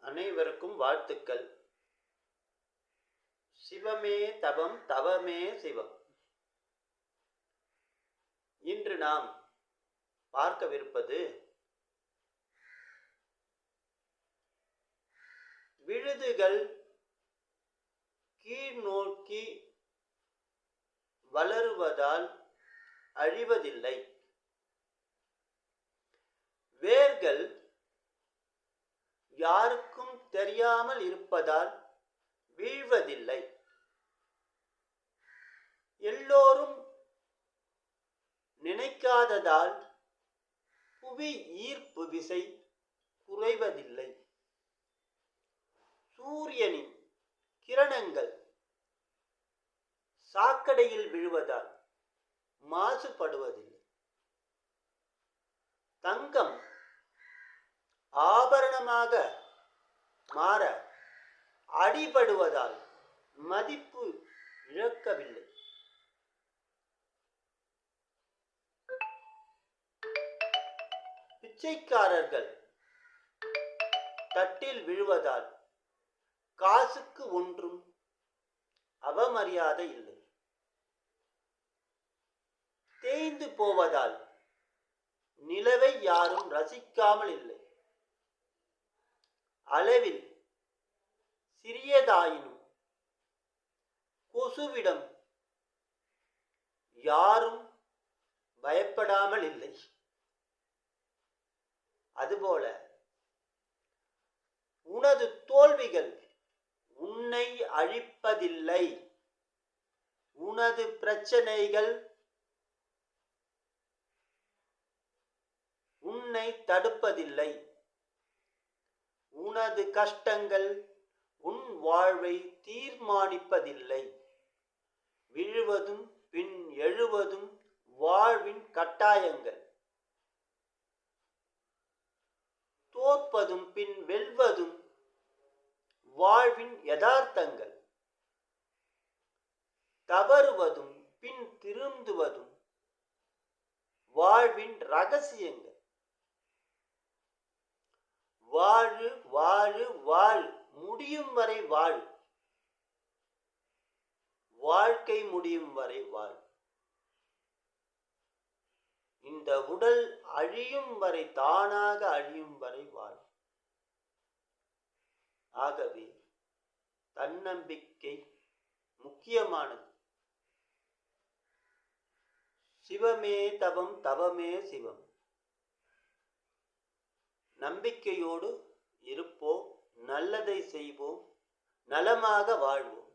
அனைவருக்கும் வாழ்த்துக்கள். சிவமே தவம் தவமே சிவம். இன்று நாம் பார்க்கவிருப்பது விழுதுகள் கீழ் நோக்கி வளருவதால் அழிவதில்லை. வேர்கள் யாருக்கும் தெரியாமல் இருப்பதால் வீழ்வதில்லை. எல்லோரும் நினைக்காததால் புவி ஈர்ப்பு விசை குறைவதில்லை. சூரியனின் கிரணங்கள் சாக்கடையில் விழுவதால் மாசுபடுவதில்லை. தங்கம் ஆபரணமாக மாற அடிபடுவதால் மதிப்பு இழக்கவில்லை. பிச்சைக்காரர்கள் தட்டில் விழுவதால் காசுக்கு ஒன்றும் அவமரியாதை இல்லை. தேய்ந்து போவதால் நிலவை யாரும் ரசிக்காமல் இல்லை. அளவில் சிறியதாயினும் கொசுவிடம் யாரும் பயப்படாமல் இல்லை. அதுபோல உனது தோல்விகள் உன்னை அழிப்பதில்லை. உனது பிரச்சனைகள் உன்னை தடுப்பதில்லை. உனது கஷ்டங்கள் உன் வாழ்வை தீர்மானிப்பதில்லை. விழுவதும் பின் எழுவதும் வாழ்வின் கட்டாயங்கள். தோற்பதும் பின் வெல்வதும் வாழ்வின் யதார்த்தங்கள். தவறுவதும் பின் திருந்துவதும் வாழ்வின் ரகசியங்கள். வாழு வாழு வாழ். முடியும் வரை வாழ். வாழ்க்கை முடியும் வரை வாழ். இந்த உடல் அழியும் வரை தானாக அழியும் வரை வாழ். ஆகவே தன்னம்பிக்கை முக்கியமானது. சிவமே தவம் தவமே சிவம். நம்பிக்கையோடு இருப்போம் நல்லதை செய்வோம் நலமாக வாழ்வோம்.